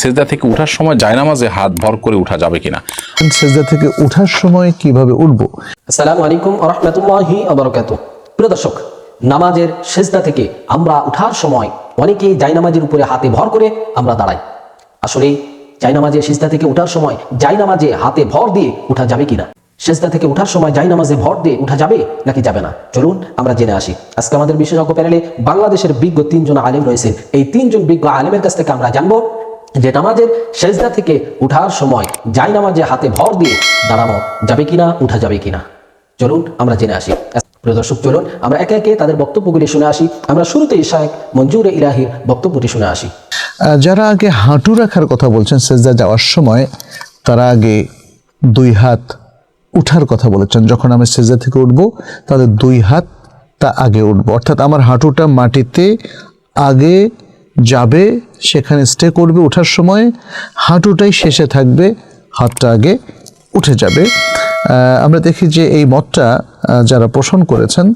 সেজদা থেকে উঠার সময় জায়নামাজে হাত ভর করে উঠা যাবে কিনা? সেজদা থেকে উঠার সময় কীভাবে উঠবো? আসসালামু আলাইকুম রহমতুল্লাহি আবরকাত প্রিয় দর্শক নামাজের সেজদা থেকে আমরা উঠার সময় অনেকেই জায়নামাজের উপরে হাতে ভর করে আমরা দাঁড়াই। আসলে জায়নামাজের সেজদা থেকে উঠার সময় জায়নামাজে হাতে ভর দিয়ে উঠা যাবে কিনা? সেজদা থেকে উঠার সময় জায়নামাজে ভর দিয়ে উঠা যাবে নাকি যাবে না? চলুন আমরা জেনে আসি। আজকে আমাদের বিশেষজ্ঞ প্যানেলে বাংলাদেশের বিজ্ঞ তিনজন আলেম রয়েছেন এই তিনজন বিজ্ঞ আলেমের কাছ থেকে আমরা জানব যে নামাজের সেজদা থেকে উঠার সময় জাই নামাজে হাতে ভর দিয়ে দাঁড়ানো যাবে কিনা, উঠা যাবে কিনা? চলুন আমরা জেনে আসি। প্রিয় দর্শক, চলুন আমরা একে একে তাদের বক্তব্যগুলি শুনে আসি। আমরা শুরুতেই শাহেক মঞ্জুর ইলাহির বক্তব্যটি শুনে আসি। যারা আগে হাঁটু রাখার কথা বলছেন, সেজদা যাওয়ার সময় তারা আগে দুই হাত উঠার কথা বলেছেন। যখন আমি সেজদা থেকে উঠবো, তাহলে দুই হাত তা আগে উঠবো। অর্থাৎ আমার হাঁটুটা মাটিতে আগে যাবে, সেখানে স্টে করবে ওঠার সময়, হাঁটুটাই শেষে থাকবে, হাতটা আগে উঠে যাবে। আমরা দেখি যে এই মতটা যারা পোষণ করেছেন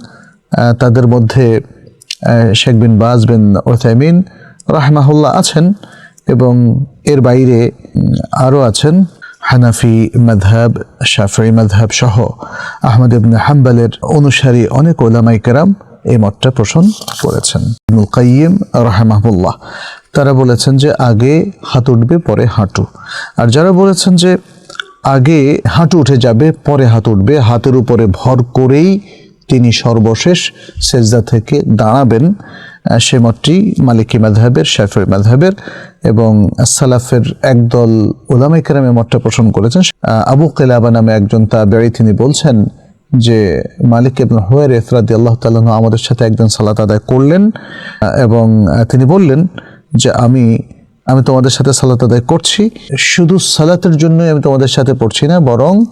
তাদের মধ্যে শেখ বিন বাজ বিন ওথাইমিন রাহমাহুল্লাহ আছেন এবং এর বাইরে আরও আছেন হানাফি মাধাব শাফি মাধাব সহ আহমদ ইবনে হাম্বালের অনুসারী অনেক ওলামাই কেরাম। এই মতটা পোষণ করেছেন। কাইয়িম রাহমাহুল্লাহ, তারা বলেছেন যে আগে হাত উঠবে, পরে হাঁটু। আর যারা বলেছেন যে আগে হাঁটু উঠে যাবে, পরে হাত উঠবে, হাতের উপরে ভর করেই তিনি সর্বশেষ সেজদা থেকে দাঁড়াবেন সে মতটি মালিকি মাধাবের শাফি মাধাবের এবং সালাফের একদল ওলামাই কেরামে মতটা পোষণ করেছেন। আবু কেলাবা নামে একজন তা বেড়ে তিনি বলছেন যে মালিক এবং হোয়ের এফরাদি আল্লাহ তাল্লাহ আমাদের সাথে একজন সালাত আদায় করলেন এবং তিনি বললেন যে আমি আমি তোমাদের সাথে সালাত আদায় করছি। শুধু সালাতের জন্যই আমি তোমাদের সাথে পড়ছি না, বরং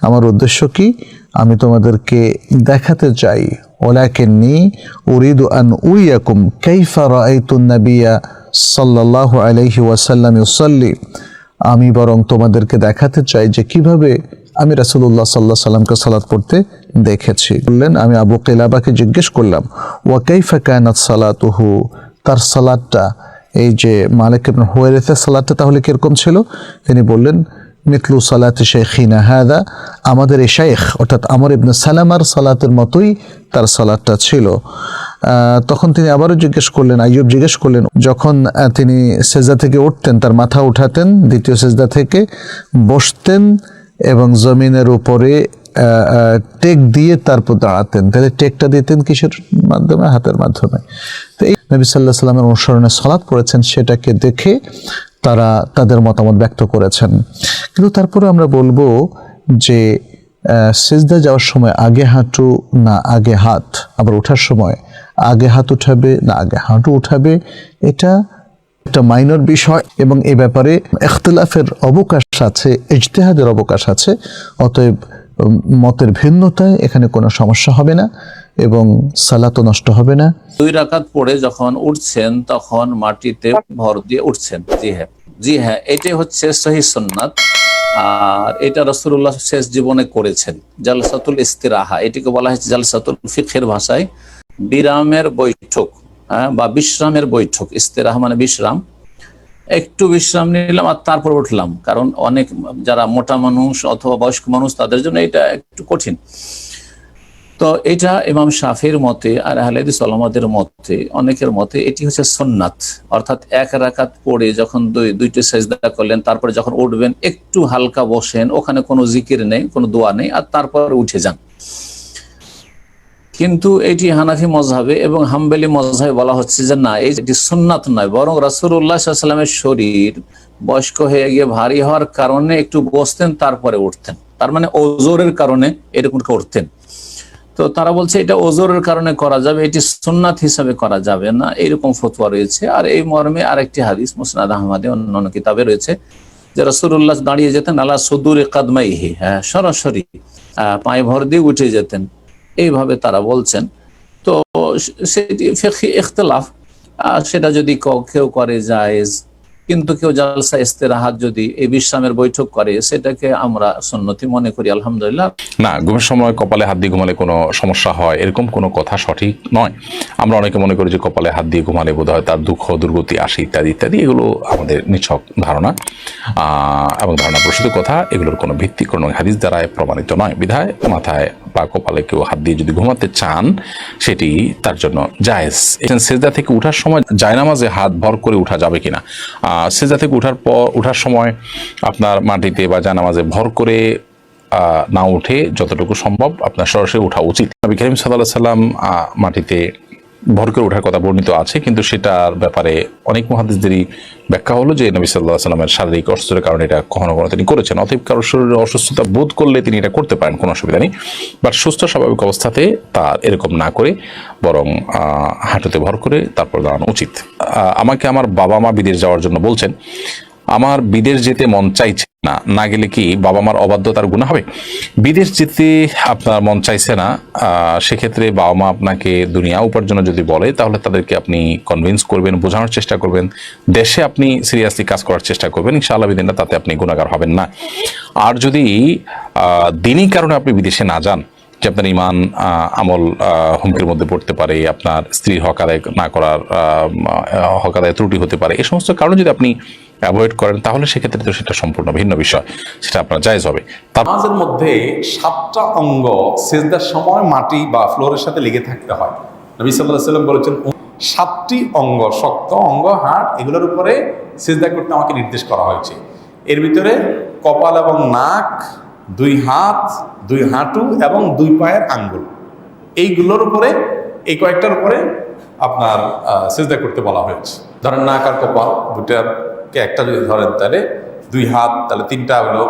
আমার উদ্দেশ্য কি? আমি তোমাদেরকে দেখাতে চাই। ওলাকেননি উরিদু আন উরিয়াকুম কাইফা রাআইতুন নাবিয়া সাল্লাল্লাহু আলাইহি ওয়াসাল্লাম ইউসাল্লি। আমি বরং তোমাদেরকে দেখাতে চাই যে কীভাবে আমি রাসূলুল্লাহ সাল্লাহ সাল্লামকে সালাত পড়তে দেখেছি। বললেন, আমি আবু কেলাবাকে জিজ্ঞেস করলাম, ওয়া কাইফা কানাত সালাতুহু? তার সালাদটা এই যে মালিক ইবনে হুয়াইরিসের সালাদটা তাহলে কীরকম ছিল? তিনি বললেন, মিতলু সালাতে শেখিনা হাদা আমাদের এই শেখ অর্থাৎ আমর ইবনে সালামার সালাতের মতোই তার সালাদটা ছিল। তখন তিনি আবারও জিজ্ঞেস করলেন, আইয়ুব জিজ্ঞেস করলেন, যখন তিনি সেজদা থেকে উঠতেন, তার মাথা উঠাতেন, দ্বিতীয় সেজদা থেকে বসতেন এবং জমিনের উপরে টেক দিয়ে তারপর দাঁড়াতেন। তাহলে টেকটা দিতেন কিসের মাধ্যমে? হাতের মাধ্যমে। তো এই নবী সাল্লাহ সাল্লামের অনুসরণে সলাৎ পড়েছেন, সেটাকে দেখে তারা তাদের মতামত ব্যক্ত করেছেন। কিন্তু তারপরে আমরা বলব যে সিজদা যাওয়ার সময় আগে হাঁটু না আগে হাত? আবার ওঠার সময় আগে হাত উঠাবে না আগে হাঁটু উঠাবে? এটা একটা মাইনর বিষয় এবং এ ব্যাপারে এখতলাফের অবকাশ আছে, ইজতেহাদের অবকাশ আছে, অতএব মতের ভিন্নতায় এখানে কোনো সমস্যা হবে না এবং সালাতও নষ্ট হবে না। দুই রাকাত পড়ে যখন উঠছেন, তখন মাটিতে ভর দিয়ে উঠছেন। জি হ্যাঁ জি হ্যাঁ এটাই হচ্ছে সহি সুন্নাত। আর এটা রসুল্লাহ শেষ জীবনে করেছেন। জালসাতুল ইস্তিরাহা, এটিকে বলা হয়েছে জালসাতুল ফিখের ভাষায়। বিরামের বৈঠক হ্যাঁ বা বিশ্রামের বৈঠক। ইস্তেরাহা মানে বিশ্রাম। একটু বিশ্রাম নিলাম আর তারপর উঠলাম। কারণ অনেক যারা মোটা মানুষ অথবা বয়স্ক মানুষ, তাদের জন্য এটা একটু কঠিন। তো এটা ইমাম শাফির মতে আর আহলেদিস আলমাদের মতে, অনেকের মতে এটি হচ্ছে সন্ন্যাত অর্থাৎ এক রাকাত পড়ে যখন দুই, দুইটি সেজদা করলেন, তারপরে যখন উঠবেন, একটু হালকা বসেন, ওখানে কোনো জিকির নেই, কোনো দোয়া নেই, আর তারপর উঠে যান। কিন্তু এটি হানাফি মজহাবে এবং হাম্বেলি মজহাবে বলা হচ্ছে যে না এটি সুন্নাত নয়, বরং রাসুল্লাহ সাল্লামের শরীর বয়স্ক হয়ে গিয়ে ভারী হওয়ার কারণে একটু বসতেন, তারপরে উঠতেন। তার মানে ওজোরের কারণে এরকম উঠতেন। তো তারা বলছে এটা ওজোরের কারণে করা যাবে, এটি সুন্নাত হিসাবে করা যাবে না এইরকম ফতোয়া রয়েছে। আর এই মর্মে আরেকটি হাদিস মুসনাদ আহমদে অন্যান্য কিতাবে রয়েছে যে রসুল্লাহ দাঁড়িয়ে যেতেন আল্লাহ সদুর কাদমাইহি হ্যাঁ সরাসরি পায়ে ভর দিয়ে উঠে যেতেন। এইভাবে তারা বলছেন। তো সেটি ফেকি ইখতলাফ। সেটা যদি কেউ করে জায়েজ, কিন্তু কেউ জালসা ইস্তেরাহাত যদি এই বিশ্রামের বৈঠক করে, সেটাকে আমরা সন্নতি মনে করি, আলহামদুলিল্লাহ। না, ঘুমের সময় কপালে হাত দিয়ে ঘুমালে কোনো সমস্যা হয়, এরকম কোনো কথা সঠিক নয়। আমরা অনেকে মনে করি যে কপালে হাত দিয়ে ঘুমালে বোধ হয় তার দুঃখ, দুর্গতি আসে ইত্যাদি ইত্যাদি, এগুলো আমাদের নিছক ধারণা। এবং ধারণা প্রসূত কথা, এগুলোর কোনো ভিত্তি, কোনো হাদিস দ্বারা প্রমাণিত নয়। বিধায় মাথায় বা কপালে কেউ হাত দিয়ে যদি ঘুমাতে চান, সেটি তার জন্য জায়েজ। সেজদা থেকে উঠার সময় জায়নামাজে হাত ভর করে উঠা যাবে কিনা? সেজদা থেকে উঠার পর, উঠার সময় আপনার মাটিতে বা জায়নামাজে ভর করে না উঠে যতটুকু সম্ভব আপনার সরাসরি ওঠা উচিত। নবী করিম সাল্লাহ সাল্লাম মাটিতে ভর করে ওঠার কথা বর্ণিত আছে, কিন্তু সেটার ব্যাপারে অনেক মহাদেশদেরই ব্যাখ্যা হলো যে নবী সাল্লাহ সাল্লামের শারীরিক অসুস্থতার কারণে এটা কখনো কখনো তিনি করেছেন। অতএব কারোর শরীরে অসুস্থতা বোধ করলে তিনি এটা করতে পারেন, কোনো অসুবিধা নেই। বাট সুস্থ স্বাভাবিক অবস্থাতে তার এরকম না করে, বরং হাঁটুতে ভর করে তারপর দাঁড়ানো উচিত। আমাকে আমার বাবা মা বিদেশ যাওয়ার জন্য বলছেন আমার বিদেশ যেতে মন চাইছে না না গেলে কি বাবা মার অবাধ্যতার গুণা হবে? বিদেশ যেতে আপনার মন চাইছে না সেক্ষেত্রে বাবা মা আপনাকে দুনিয়া উপার্জনে যদি বলে তাহলে তাদেরকে আপনি কনভিন্স করবেন বোঝানোর চেষ্টা করবেন। দেশে আপনি সিরিয়াসলি কাজ করার চেষ্টা করবেন ইনশাআল্লাহ বিদিনটা তাতে আপনি গুণাগার হবেন না। আর যদি দিনই কারণে আপনি বিদেশে না যান যে আপনার ইমান আমল হুমকির মধ্যে পড়তে পারে আপনার স্ত্রীর হক আদায় না করার আহ, আহ, হক আদায় ত্রুটি হতে পারে এ সমস্ত কারণে যদি আপনি অ্যাভয়েড করেন, তাহলে সেক্ষেত্রে তো সেটা সম্পূর্ণ ভিন্ন বিষয়। সেটা আপনার জায়েজ হবে। নামাজের মধ্যে সাতটা অঙ্গ সেজদার সময় মাটি বা ফ্লোরের সাথে লেগে থাকতে হয়। নবী সাল্লাহ সাল্লাম বলেছেন, সাতটি অঙ্গ, শক্ত অঙ্গ, হাড়, এগুলোর উপরে সেজদা করতে আমাকে নির্দেশ করা হয়েছে। এর ভিতরে কপাল এবং নাক, দুই হাত, দুই হাঁটু এবং দুই পায়ের আঙ্গুল। এইগুলোর উপরে, এই কয়েকটার উপরে আপনার সেজদা করতে বলা হয়েছে। ধরেন নাক আর কপাল দুটাকে একটা যদি ধরেন তাহলে দুই হাত, তাহলে তিনটা হলো,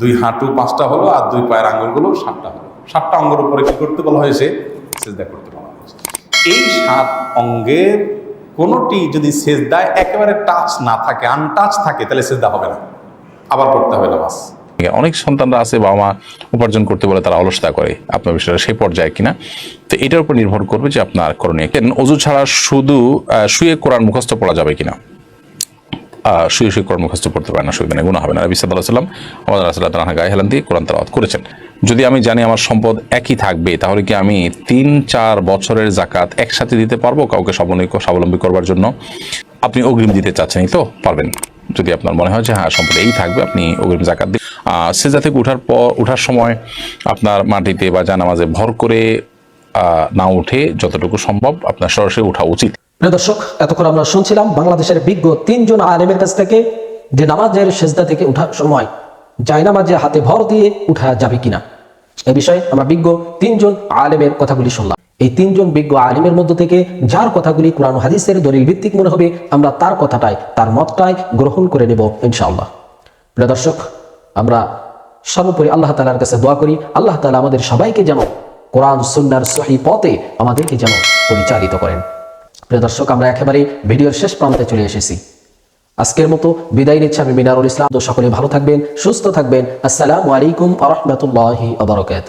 দুই হাঁটু পাঁচটা হলো আর দুই পায়ের আঙ্গুলগুলো সাতটা হলো। সাতটা অঙ্গের উপরে কি করতে বলা হয়েছে? সেজদা করতে বলা হয়েছে। এই সাত অঙ্গের কোনোটি যদি সেজদায় একেবারে টাচ না থাকে আনটাচ থাকে, তাহলে সেজদা হবে না। আবার পড়তে হবে না নামাজ। অনেক সন্তানরা আছে, বাবা মা উপার্জন করতে বলে তারা অলসতা করে, আপনার বিষয়টা সেই পর্যায়ে কিনা। তো এটার উপর নির্ভর করবে যে আপনার করণীয় কেন অজু ছাড়া শুধু শুয়ে কোরআন মুখস্থ পড়া যাবে কিনা। শুয়ে শুয়ে কোরআন মুখস্থ পড়তে পারে না সুবিধা নেই গুণা হবে না। সাল্লাহ সাল্লাম আমাদের রাসুল্লাহ গায়ে হেলান দিয়ে কোরআন তালাওয়াত করেছেন। যদি আমি জানি আমার সম্পদ একই থাকবে, তাহলে কি আমি তিন, চার বছরের জাকাত একসাথে দিতে পারব কাউকে স্বাবলম্বী স্বাবলম্বী করবার জন্য? আপনি অগ্রিম দিতে চাচ্ছেনই তো পারবেন। যদি আপনার মনে হয় যে হ্যাঁ সম্পদ এই থাকবে, আপনি অগ্রিম জাকাত দিন। সেজা থেকে উঠার পর উঠার সময় আপনার মাটিতে বা জানামাজে ভর করে না উঠে যতটুকু সম্ভব আপনার সরাসরি ওঠা উচিত। প্রিয় দর্শক, এতক্ষণ আমরা শুনছিলাম বাংলাদেশের বিজ্ঞ তিনজন আলেমের কাছ থেকে যে নামাজের সেজদা থেকে উঠার সময় জায়নামাজে হাতে ভর দিয়ে উঠা যাবে কিনা। এ বিষয়ে আমরা বিজ্ঞ তিনজন আলেমের কথাগুলি শুনলাম। এই তিনজন বিজ্ঞ আলেমের মধ্য থেকে যার কথাগুলি কোরআন হাদিসের দলিল ভিত্তিক মনে হবে আমরা তার কথাটাই, তার মতটাই গ্রহণ করে নেব ইনশাআল্লাহ। প্রিয় দর্শক, আমরা সর্বোপরি আল্লাহ তালার কাছে দোয়া করি, আল্লাহ তালা আমাদের সবাইকে যেন কোরআন, সুন্নার সহি পথে আমাদেরকে যেন পরিচালিত করেন। প্রিয় দর্শক, আমরা একেবারে ভিডিওর শেষ প্রান্তে চলে এসেছি। আজকের মতো বিদায় নিচ্ছে আমি মিনারুল ইসলাম। তো সকলে ভালো থাকবেন, সুস্থ থাকবেন। আসসালামু আলাইকুম আ রহমতুল্লাহি আবরকাত